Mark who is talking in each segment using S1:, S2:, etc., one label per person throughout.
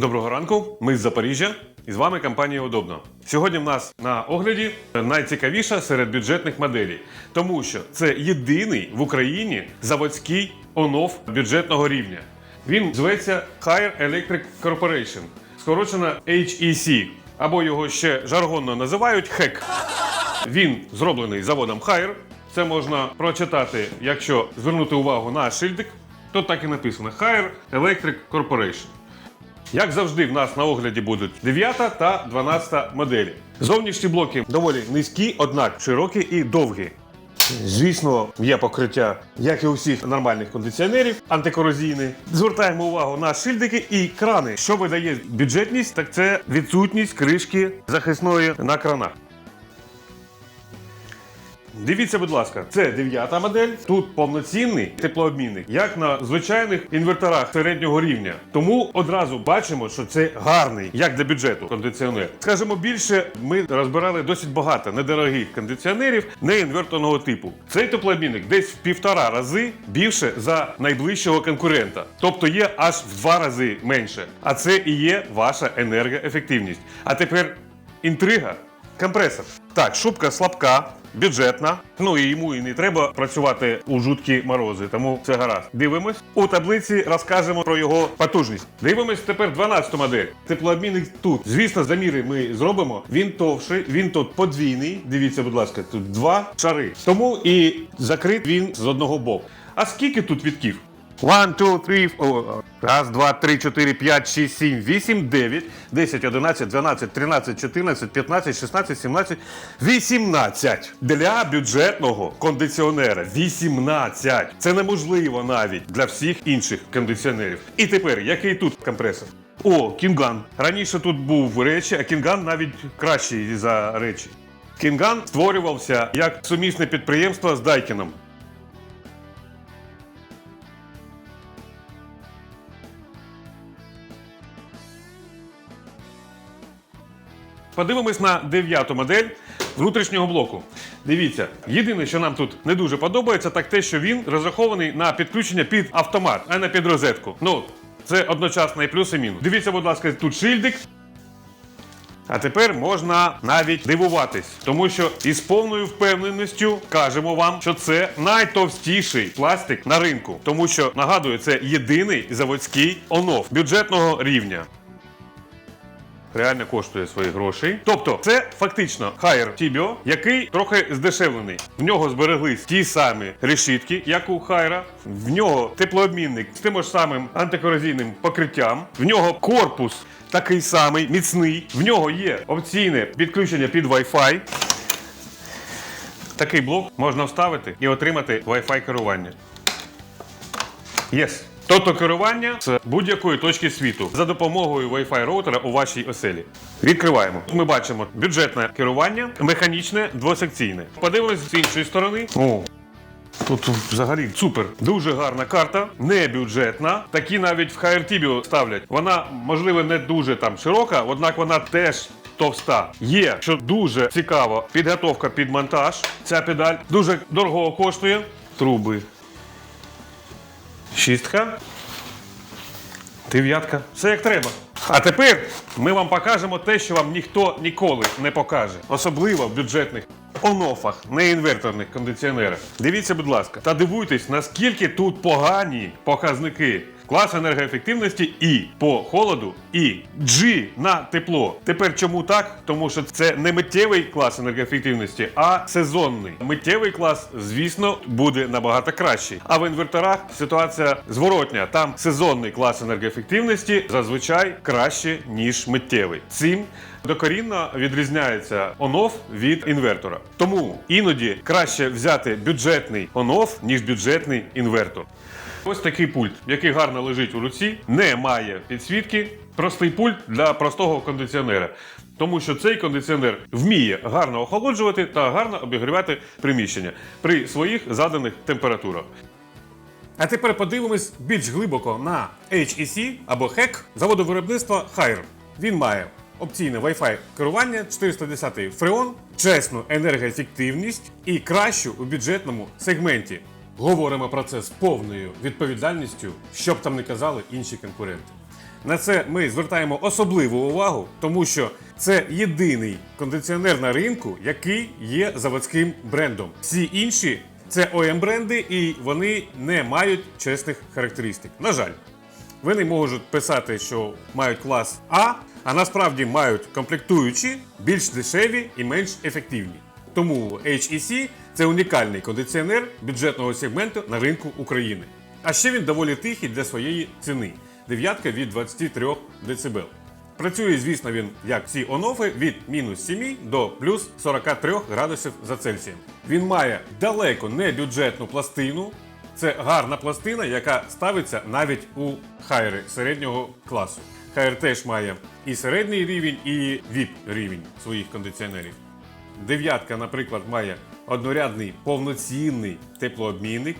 S1: Доброго ранку, ми з Запоріжжя і з вами компанія Удобно. Сьогодні в нас на огляді найцікавіша серед бюджетних моделей, тому що це єдиний в Україні заводський онов бюджетного рівня. Він зветься Higher Electric Corporation, скорочено HEC, або його ще жаргонно називають HEC. Він зроблений заводом Haier. Це можна прочитати, якщо звернути увагу на шильдик. Тут так і написано Haier Electric Corporation. Як завжди, в нас на огляді будуть 9 та 12 моделі. Зовнішні блоки доволі низькі, однак широкі і довгі. Звісно, є покриття, як і у всіх нормальних кондиціонерів, антикорозійне. Звертаємо увагу на шильдики і крани. Що видає бюджетність, так це відсутність кришки захисної на кранах. Дивіться, будь ласка, це дев'ята модель. Тут повноцінний теплообмінник, як на звичайних інверторах середнього рівня. Тому одразу бачимо, що це гарний, як для бюджету, кондиціонер. Скажімо більше, ми розбирали досить багато недорогих кондиціонерів неінверторного типу. Цей теплообмінник десь в півтора рази більше за найближчого конкурента, тобто є аж в два рази менше. А це і є ваша енергоефективність. А тепер інтрига. Компресор. Так, шубка слабка, бюджетна. Ну і йому і не треба працювати у жуткі морози, тому це гаразд. Дивимось. У таблиці розкажемо про його потужність. Дивимось тепер 12 модель. Теплообмінник тут. Звісно, заміри ми зробимо. Він товший, він тут подвійний. Дивіться, будь ласка, тут два шари. Тому і закрит він з одного боку. А скільки тут вітків? One, two, three, four. Раз, два, три, чотири, п'ять, шість, сім, вісім, дев'ять, десять, одинадцять, дванадцять, тринадцять, чотирнадцять, п'ятнадцять, шістнадцять, сімнадцять, вісімнадцять. Для бюджетного кондиціонера 18. Це неможливо навіть для всіх інших кондиціонерів. І тепер, який тут компресор? О, Кінган. Раніше тут був речі, а Кінган навіть кращий за речі. Кінган створювався як сумісне підприємство з Дайкіном. Подивимось на дев'яту модель внутрішнього блоку. Дивіться, єдине, що нам тут не дуже подобається, так те, що він розрахований на підключення під автомат, а не під розетку. Ну, це одночасно і плюс, і мінус. Дивіться, будь ласка, тут шильдик. А тепер можна навіть дивуватись, тому що із повною впевненістю кажемо вам, що це найтовстіший пластик на ринку, тому що нагадую, це єдиний заводський онов бюджетного рівня. Реально коштує свої гроші. Тобто, це фактично Haier Tibio, який трохи здешевлений. В нього збереглись ті самі решітки, як у Хайра. В нього теплообмінник з тим ж самим антикорозійним покриттям. В нього корпус такий самий, міцний. В нього є опційне підключення під Wi-Fi. Такий блок можна вставити і отримати Wi-Fi керування. Yes. Тобто керування з будь-якої точки світу за допомогою Wi-Fi роутера у вашій оселі. Відкриваємо. Ми бачимо бюджетне керування, механічне, двосекційне. Подивимось з іншої сторони. О, Тут взагалі супер. Дуже гарна карта, не бюджетна. Такі навіть в HRTibio ставлять. Вона, можливо, не дуже там широка, однак вона теж. Товста є, що дуже цікаво, підготовка під монтаж. Ця педаль дуже дорого коштує. Труби. Шістка. Дев'ятка. Все як треба. А тепер ми вам покажемо те, що вам ніхто ніколи не покаже. Особливо в бюджетних онофах, неінверторних кондиціонерах. Дивіться, будь ласка, та дивуйтесь, наскільки тут погані показники. Клас енергоефективності І по холоду, і G на тепло. Тепер чому так? Тому що це не миттєвий клас енергоефективності, а сезонний. Миттєвий клас, звісно, буде набагато кращий. А в інверторах ситуація зворотня. Там сезонний клас енергоефективності зазвичай краще, ніж миттєвий. Цим докорінно відрізняється онов від інвертора. Тому іноді краще взяти бюджетний онов, ніж бюджетний інвертор. Ось такий пульт, який гарно лежить у руці, не має підсвітки. Простий пульт для простого кондиціонера. Тому що цей кондиціонер вміє гарно охолоджувати та гарно обігрівати приміщення при своїх заданих температурах. А тепер подивимось більш глибоко на HEC або HEC заводу виробництва Haier. Він має опційне Wi-Fi керування, 410 Freon, чесну енергоефективність і кращу у бюджетному сегменті. Говоримо про це з повною відповідальністю, щоб там не казали інші конкуренти. На це ми звертаємо особливу увагу, тому що це єдиний кондиціонер на ринку, який є заводським брендом. Всі інші це ОМ бренди, і вони не мають чесних характеристик. На жаль. Вони можуть писати, що мають клас А, а насправді мають комплектуючі більш дешеві і менш ефективні. Тому HEC – це унікальний кондиціонер бюджетного сегменту на ринку України. А ще він доволі тихий для своєї ціни дев'ятка від 23 дБ. Працює, звісно, він як всі онофи від мінус 7 до плюс 43 градусів за Цельсієм. Він має далеко не бюджетну пластину, це гарна пластина, яка ставиться навіть у хайри середнього класу. Хайр теж має і середній рівень, і VIP рівень своїх кондиціонерів. Дев'ятка, наприклад, має однорядний повноцінний теплообмінник,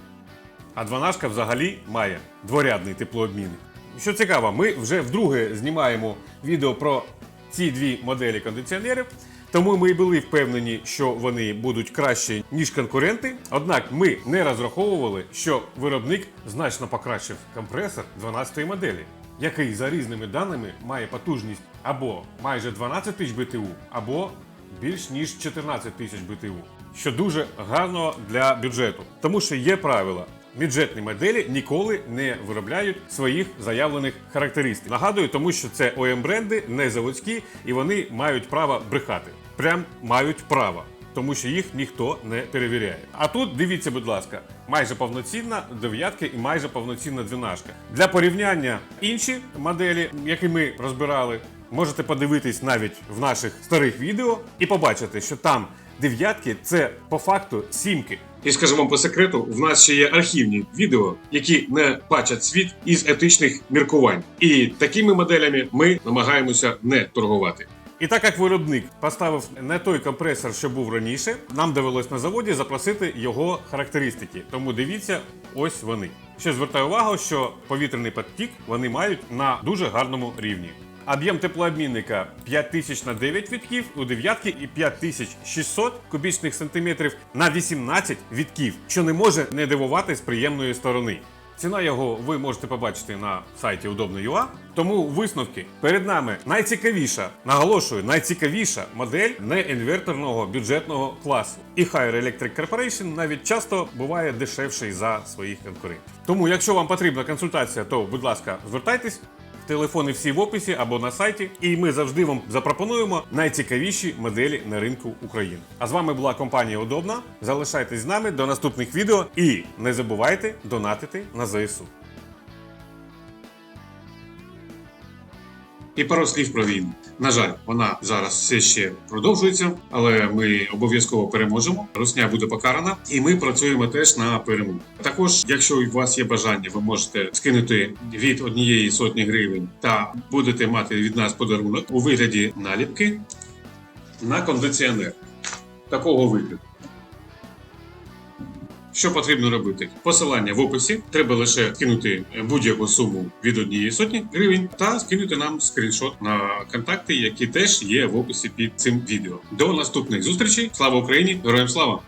S1: а дванашка взагалі має дворядний теплообмінник. Що цікаво, ми вже вдруге знімаємо відео про ці дві моделі кондиціонерів. Тому ми і були впевнені, що вони будуть краще, ніж конкуренти. Однак ми не розраховували, що виробник значно покращив компресор 12-ї моделі, який за різними даними має потужність або майже 12 тисяч БТУ, або більш ніж 14 тисяч БТУ, що дуже гарно для бюджету, тому що є правила. Бюджетні моделі ніколи не виробляють своїх заявлених характеристик. Нагадую, тому що це ОМ бренди, не заводські, і вони мають право брехати. Прям мають право, тому що їх ніхто не перевіряє. А тут дивіться, будь ласка, майже повноцінна дев'ятка і майже повноцінна двінашка. Для порівняння інші моделі, які ми розбирали, можете подивитись навіть в наших старих відео і побачити, що там дев'ятки це по факту сімки. І скажу вам по секрету, в нас ще є архівні відео, які не бачать світ із етичних міркувань. І такими моделями ми намагаємося не торгувати. І так як виробник поставив не той компресор, що був раніше, нам довелось на заводі запросити його характеристики. Тому дивіться, ось вони. Ще звертаю увагу, що повітряний потік вони мають на дуже гарному рівні. Об'єм теплообмінника 5000 на 9 вітків у дев'ятки і 5600 кубічних сантиметрів на 18 вітків, що не може не дивувати з приємної сторони. Ціна його ви можете побачити на сайті удобно.ua. Тому висновки перед нами найцікавіша, наголошую, найцікавіша модель неінверторного бюджетного класу. І Higher Electric Corporation навіть часто буває дешевший за своїх конкурентів. Тому, якщо вам потрібна консультація, то будь ласка, звертайтесь. Телефони всі в описі або на сайті, і ми завжди вам запропонуємо найцікавіші моделі на ринку України. А з вами була компанія Удобна. Залишайтесь з нами до наступних відео і не забувайте донатити на ЗСУ. І пару слів про війну. На жаль, вона зараз все ще продовжується, але ми обов'язково переможемо. Русня буде покарана, і ми працюємо теж на перемогу. Також, якщо у вас є бажання, ви можете скинути від однієї сотні гривень та будете мати від нас подарунок у вигляді наліпки на кондиціонер такого вигляду. Що потрібно робити? Посилання в описі. Треба лише кинути будь-яку суму від однієї сотні гривень та скинути нам скріншот на контакти, які теж є в описі під цим відео. До наступних зустрічей. Слава Україні! Героям слава!